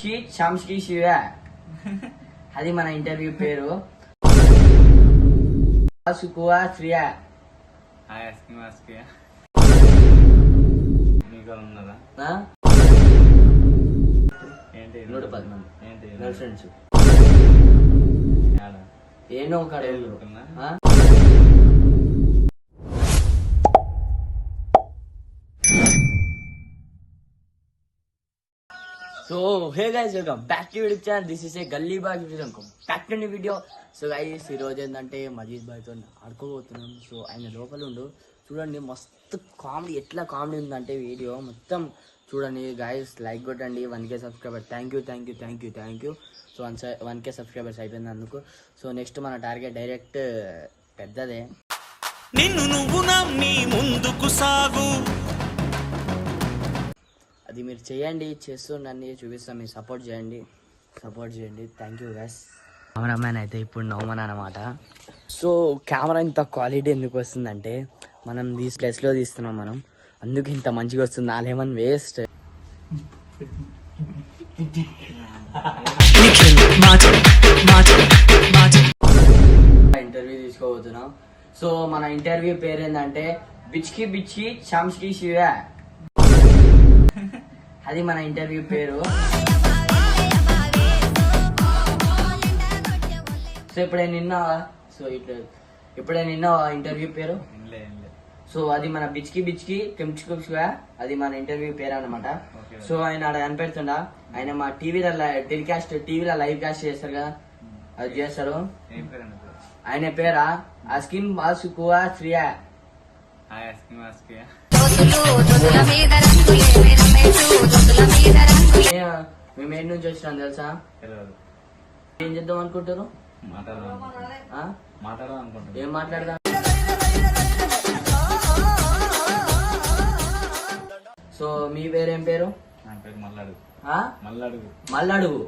She శాంస్కి Shiva. అది మన interview పేరు. సుకువా శ్రియా. నూట పద్నాలుగు. ఏంటి ఫ్రెండ్స్. ఏనో ఒక so hey guys welcome back to YouTube channel this is a gully boy welcome back to video so guys ఈ ఏంటంటే మజీద్ బాయ్తో ఆడుకోబోతున్నాం. సో ఆయన లోపల ఉండు. చూడండి మస్తు కామెడీ ఎట్లా కామెడీ ఉందంటే వీడియో. మొత్తం చూడండి గైస్ లైక్ కొట్టండి. One K subscriber thank you thank you thank you thank you so one one K subscribers అందుకు సో నెక్స్ట్ మన టార్గెట్ డైరెక్ట్ పెద్దదే. నిన్ను నువ్వు నమ్మి ముందుకు సాగు. అది మీరు చేయండి చేస్తుండండి చూపిస్తాం మీరు సపోర్ట్ చేయండి. సపోర్ట్ చేయండి. థ్యాంక్ యూ గైస్ కెమెరామ్యాన్ అయితే ఇప్పుడు నవ్వమని అనమాట సో కెమెరా ఇంత క్వాలిటీ ఎందుకు వస్తుందంటే మనం తీసి ప్లేస్లో తీస్తున్నాం మనం. అందుకు ఇంత మంచిగా వస్తుంది. నాలేమని వేస్ట్ ఇంటర్వ్యూ తీసుకోబోతున్నాం. సో మన ఇంటర్వ్యూ పేరు ఏంటంటే బిచ్కి బిచ్చి శాంస్కి శివ. అది మన ఇంటర్వ్యూ పేరు. సో ఇప్పుడే నిన్న సో ఇట్లా ఇప్పుడే నిన్న ఇంటర్వ్యూ పేరు? సో అది మన బిచ్కి బిచ్కి కెంచుకోగా అది మన ఇంటర్వ్యూ పేరు అనమాట. సో ఆయన ఆడ కనిపెడుతుండ? ఆయన మా టీవీలో టెలికాస్ట్ టీవీలో లైవ్ కాస్ట్ చేస్తారు కదా? అది చేస్తారు. ఏం పేరు అన్న పేరు? ఆయన పేరా? అస్కిన్ బాసుకువా శ్రియా? మేము ఏడు నుంచి వచ్చినాం తెలుసా? ఏం చేద్దాం అనుకుంటారు ఏం మాట్లాడదాం? సో మీ పేరేం పేరు? నా పేరు మల్లాడు. ఆ? మల్లాడు. మల్లడుగు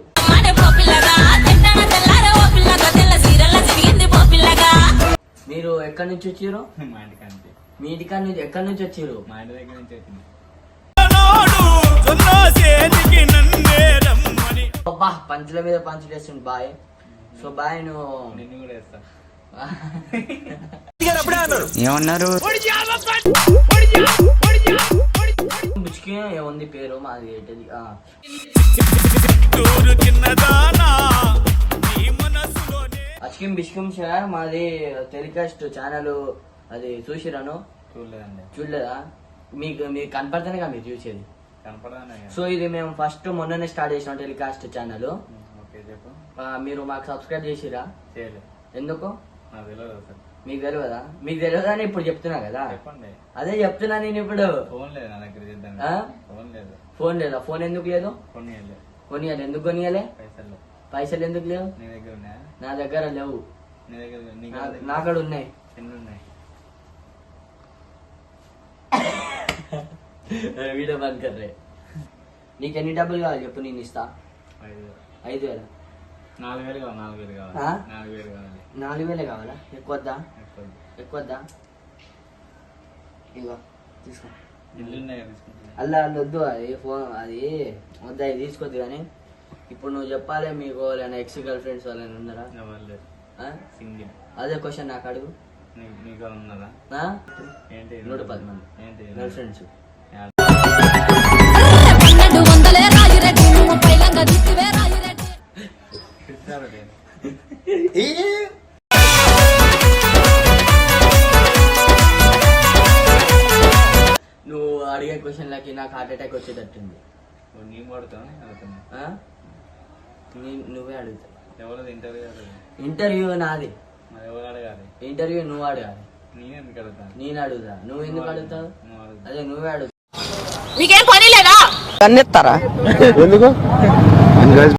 మీరు ఎక్కడి నుంచి వచ్చారు మా ఇంటికి అంతే మీ ఇంటికాడ నుంచి ఎక్కడి నుంచి వచ్చారు మా ఇంటి దగ్గర నుంచి వచ్చింది. రమ్మని అబ్బా పంచుల మీద పంచులు వేస్తుండు బాయ్. సో బాయ్ నువ్వు. నిన్ను కూడా వేస్తా ఏమన్నారు? ఏముంది పేరు? మాది ఏంటిది? అచ్కిం బిష్కిం సార్ మాది టెలికాస్ట్ ఛానల్ అది చూసిరాను చూడలేదండి. చూడలేదా? మీకు మీకు కనపడితేనే కదా మీరు చూసేది. సో ఇది మేము ఫస్ట్ మొన్ననే స్టార్ట్ చేసినాం టెలికాస్ట్ ఛానల్. మీరు మాకు సబ్స్క్రైబ్ చేసిరా? ఎందుకు? మీకు తెలియదా మీకు తెలియదని ఇప్పుడు చెప్తున్నా కదా. అదే చెప్తున్నా నేను ఇప్పుడు. ఫోన్ లేదు? ఫోన్ ఎందుకు లేదు? కొనియాలి. ఎందుకు కొనియాలి? పైసలు. పైసలు ఎందుకు లేవు? నీ దగ్గర లేవు. నీ దగ్గర ఉన్నాయి ఎన్ని ఉన్నాయి వీడియో బంద్ కర్రే. నీకు ఎన్ని డబ్బులు కావాలి చెప్పు నేను ఇస్తా. ఐదు వేలు. నాలుగు వేలు కావాలి నాలుగు వేలు కావాలి? నాలుగు వేలు కావాలి. నాలుగు వేలే కావాలా? ఎక్కువ వద్దా ఎక్కువ వద్దా ఇగో తీసుకో అల్లా అల్ల వద్దు అది ఫోన్ అది వద్దా ఇది తీసుకోవద్దు కానీ ఇప్పుడు నువ్వు చెప్పాలి మీకు వాళ్ళైనా ఎక్స్ గర్ల్ ఫ్రెండ్స్ వాళ్ళని ఉన్నారా? సింగిల్. అదే క్వశ్చన్ నాకు అడుగు? ఏంటి? నూట పద్నాలుగు ఏంటి? గర్ల్ ఫ్రెండ్స్ క్వశ్చన్లకి నాకు హార్ట్ అటాక్ వచ్చేటట్టుంది. నువ్వు పడుతావు అడుగుతావు ఎవరు ఇంటర్వ్యూ ఇంటర్వ్యూ నాది. మరి ఎవరు అడగాలి? ఇంటర్వ్యూ నువ్వు అడగాలి. నేను ఎందుకు నేను అడుగుతా. నువ్వు ఎందుకు అడుగుతావు? అదే నువ్వే అడుగు. మీకేం పని లేదా? కన్నెత్తారా? ఎందుకు?